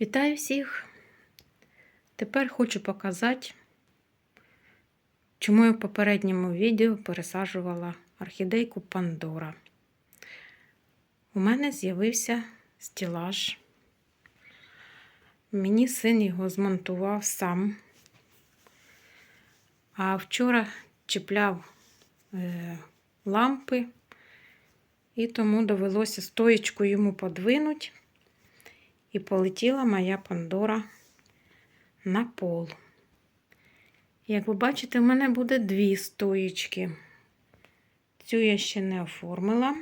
Вітаю всіх! Тепер хочу показати, чому я в попередньому відео пересаджувала орхідейку Пандора. У мене з'явився стілаж. Мені син його змонтував сам. А вчора чіпляв е, лампи, і тому довелося стоєчку йому подвинути. І полетіла моя Пандора на пол. Як ви бачите, в мене буде дві стоїчки. Цю я ще не оформила,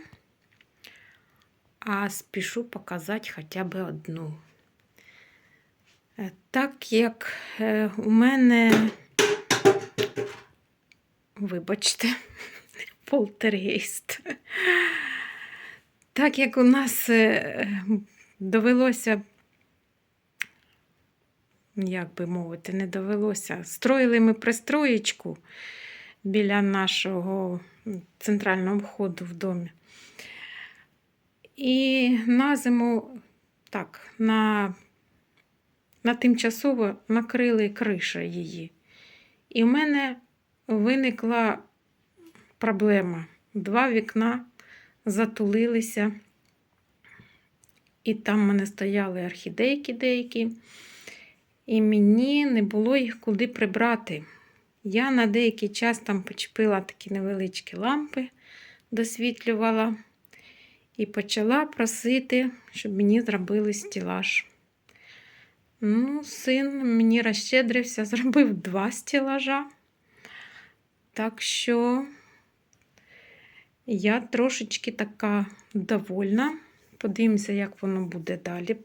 а спішу показати хоча б одну. Е, Так як е, у мене, вибачте, полтергейст. Так як у нас е, довелося, як би мовити, не довелося. Строїли ми пристроєчку біля нашого центрального входу в домі. І на зиму, так, на, на тимчасово накрили криша її. І в мене виникла проблема. Два вікна затулилися. І там в мене стояли орхідейки деякі, і мені не було їх куди прибрати. Я на деякий час там почепила такі невеличкі лампи, досвітлювала і почала просити, щоб мені зробили стілаж. Ну, син мені розщедрився, зробив два стілажа. Так що я трошечки така довольна. Подивимося, як воно буде далі.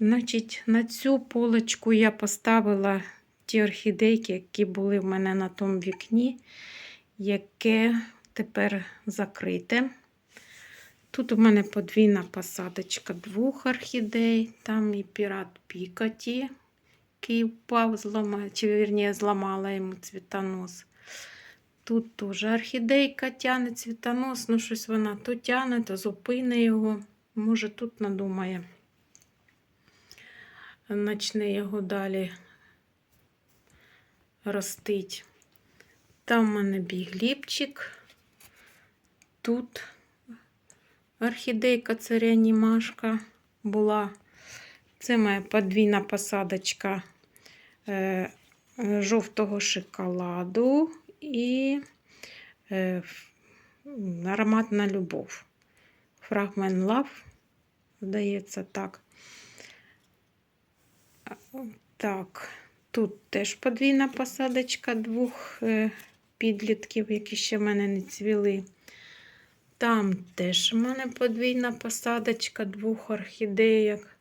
Значить, на цю полочку я поставила ті орхідейки, які були в мене на тому вікні, яке тепер закрите. Тут у мене подвійна посадочка двох орхідей, там і пірат Пікаті, який впав, зламав, чи вірніше, зламала йому цвітонос. Тут теж орхідейка тягне цвітонос, ну щось вона то тягне, то зупине його. Може, тут надумає. Начне його далі ростить. Там в мене бігліпчик. Тут орхідейка це реанімашка була. Це моя подвійна посадочка е, жовтого шоколаду і е, ароматна любов. Фрагмент лав, здається, так. Так, тут теж подвійна посадочка двох е, підлітків, які ще в мене не цвіли. Там теж в мене подвійна посадочка двох орхідеїк.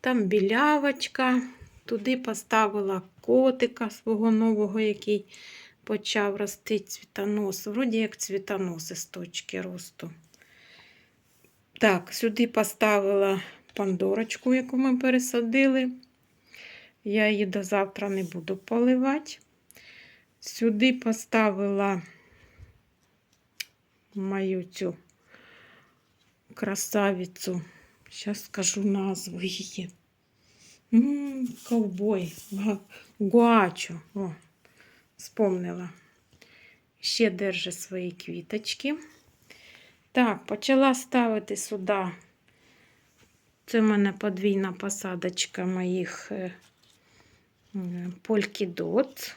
Там білявочка. Туди поставила котика свого нового, який почав рости цвітонос. Вроді як цвітоноси з точки росту. Так, сюди поставила пандорочку, яку ми пересадили. Я її до завтра не буду поливати. Сюди поставила мою цю красавицю. Зараз скажу назву її. М -м, ковбой, гуачо. О, Вспомнила. Ще держи свої квіточки. Так, почала ставити сюди. Це в мене подвійна посадочка моїх полькідот.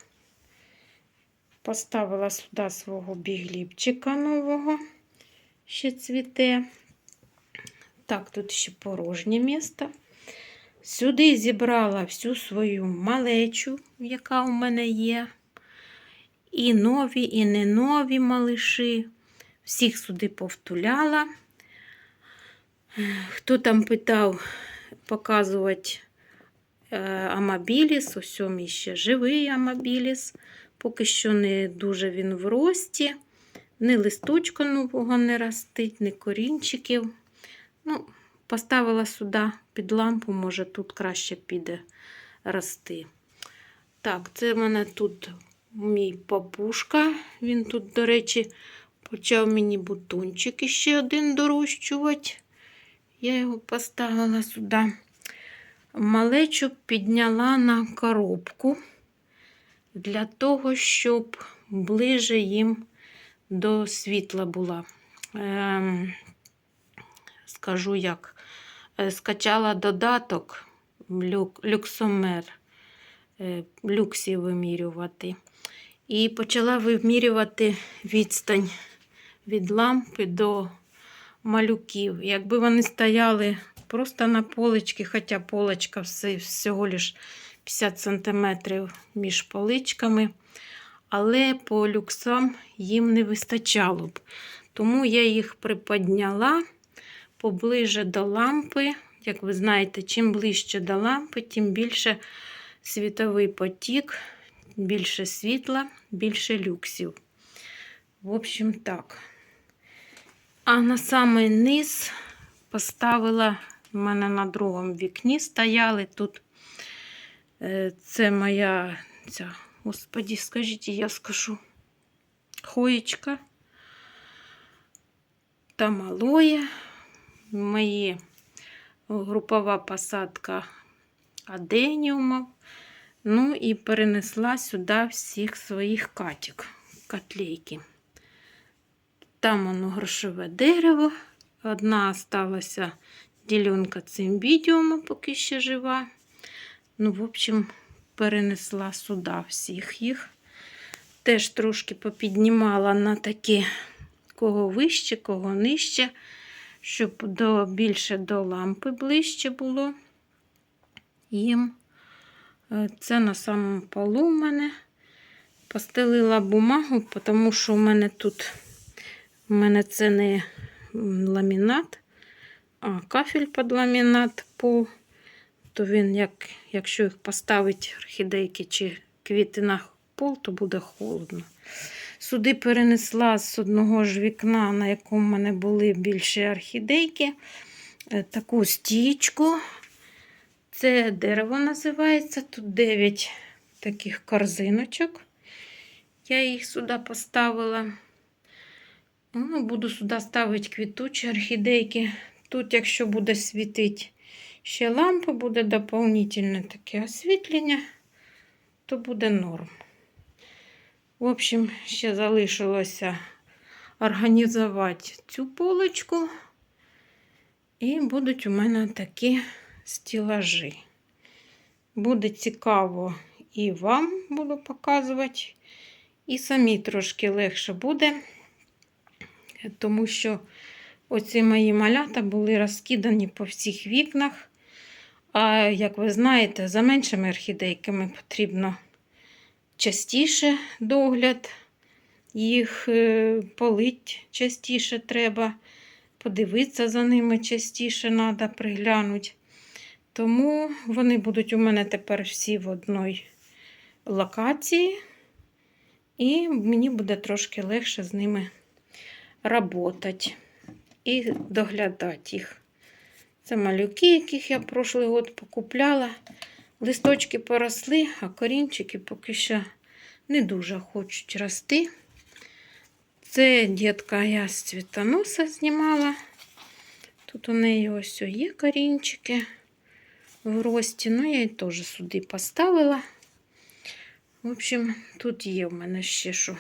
Поставила сюди свого бігліпчика нового, ще цвіте. Так, тут ще порожнє місце. Сюди зібрала всю свою малечу, яка у мене є. І нові, і не нові малиші. Всіх сюди повтуляла. Хто там питав показувати е, амабіліс, ось мій ще живий амабіліс. Поки що не дуже він в рості, ні листочка нового не ростить, ні корінчиків. Ну, Поставила сюди під лампу, може, тут краще піде рости. Так, це в мене тут мій папушка. Він тут, до речі, почав мені бутончик ще один дорощувати. Я його поставила сюди. малечу підняла на коробку для того, щоб ближе їм до світла була. Ем, скажу як, е, скачала додаток люк, люксомер, е, люксі вимірювати. І почала вимірювати відстань від лампи до малюків. Якби вони стояли просто на поличці, хоча поличка все, всього лиш 50 см між поличками, але по люксам їм не вистачало б. Тому я їх приподняла поближе до лампи. Як ви знаєте, чим ближче до лампи, тим більше світовий потік, більше світла, більше люксів. В общем, так. А на самий низ поставила в мене на другому вікні стояли тут. е, Це моя ця, господі, скажіть, я скажу, хоєчка та малоє. Мої групова посадка аденіумів. Ну і перенесла сюди всіх своїх катік, котлейки. Там воно грошове дерево. Одна осталася ділянка цимбідіума, поки ще жива. Ну, в общем, перенесла сюди всіх їх. Теж трошки попіднімала на такі, кого вище, кого нижче, щоб до, більше до лампи ближче було їм. Е, Це на самому полу у мене. Постелила бумагу, тому що у мене тут у мене це не ламінат, а кафель під ламінат пол. То він, як, якщо їх поставить орхідейки чи квіти на пол, то буде холодно. Сюди перенесла з одного ж вікна, на якому в мене були більше орхідейки, е, таку стічку. Це дерево називається. Тут 9 таких корзиночок. Я їх сюди поставила. Ну, буду сюди ставити квітучі орхідейки. Тут, якщо буде світити ще лампа, буде доповнительне таке освітлення, то буде норм. В общем, ще залишилося організувати цю полочку. І будуть у мене такі стілажі. Буде цікаво і вам буду показувати, і самі трошки легше буде, тому що оці мої малята були розкидані по всіх вікнах. А як ви знаєте, за меншими орхідейками потрібно частіше догляд, їх е, полить частіше треба, подивитися за ними частіше треба приглянути. Тому вони будуть у мене тепер всі в одній локації, і мені буде трошки легше з ними працювати і доглядати їх. Це малюки, яких я прошлий год покупляла. Листочки поросли, а корінчики поки що не дуже хочуть рости. Це дітка я з цвітоноса знімала. Тут у неї ось є корінчики в рості. Ну, я її теж сюди поставила. В общем, тут є в мене ще що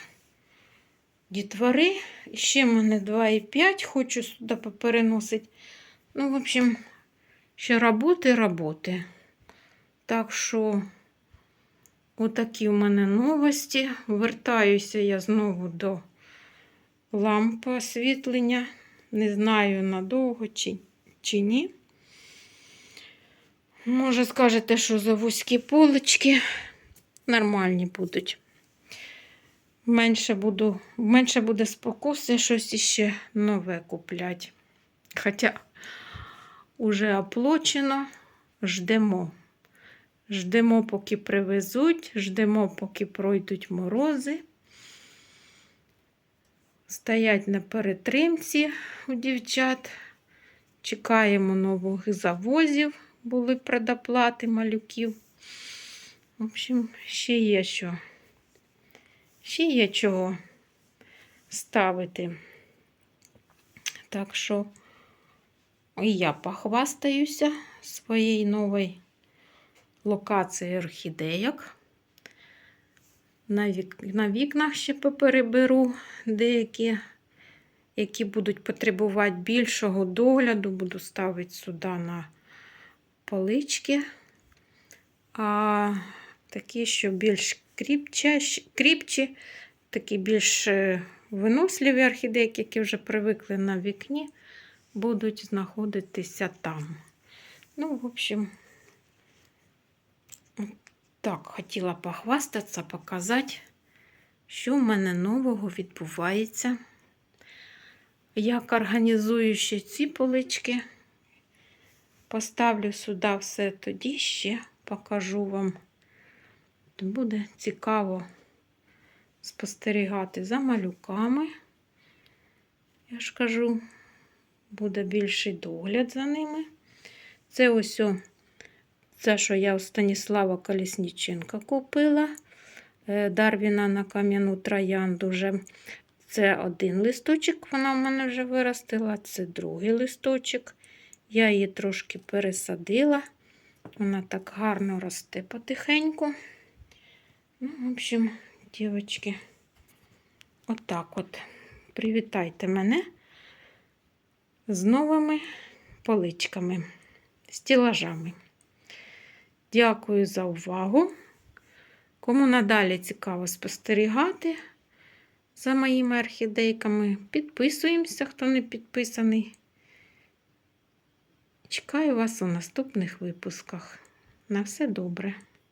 дітвори. Ще в мене 2,5 хочу сюди попереносити. Ну, в общем, ще роботи, роботи. Так що, отакі в мене новості. Вертаюся я знову до лампи освітлення. Не знаю, надовго чи, чи ні. Може, скажете, що за вузькі полички нормальні будуть. Менше, буду, менше буде спокуси щось іще нове купляти. Хоча уже оплачено, ждемо. Ждемо, поки привезуть, ждемо, поки пройдуть морози. Стоять на перетримці у дівчат. Чекаємо нових завозів, були предоплати малюків. В общем, ще є що. Ще є чого ставити. Так що і я похвастаюся своєю новою локації орхідейок. На, вік... на вікнах ще попереберу деякі, які будуть потребувати більшого догляду, буду ставити сюди на полички. А такі, що більш кріпчі, такі більш е, виносливі орхідейки, які вже привикли на вікні, будуть знаходитися там. Ну, в общем, так, хотіла похвастатися, показати, що в мене нового відбувається. Як організую ще ці полички, поставлю сюди все тоді ще покажу вам. Буде цікаво спостерігати за малюками. Я ж кажу, буде більший догляд за ними. Це ось це, що я у Станіслава Колісніченка купила. Е, Дарвіна на кам'яну троянду вже. Це один листочок, вона в мене вже виростила, це другий листочок. Я її трошки пересадила. Вона так гарно росте потихеньку. Ну, в общем, дівчатки, отак от. Привітайте мене з новими поличками, стілажами. Дякую за увагу. Кому надалі цікаво спостерігати за моїми орхідейками, підписуємося, хто не підписаний. Чекаю вас у наступних випусках. На все добре!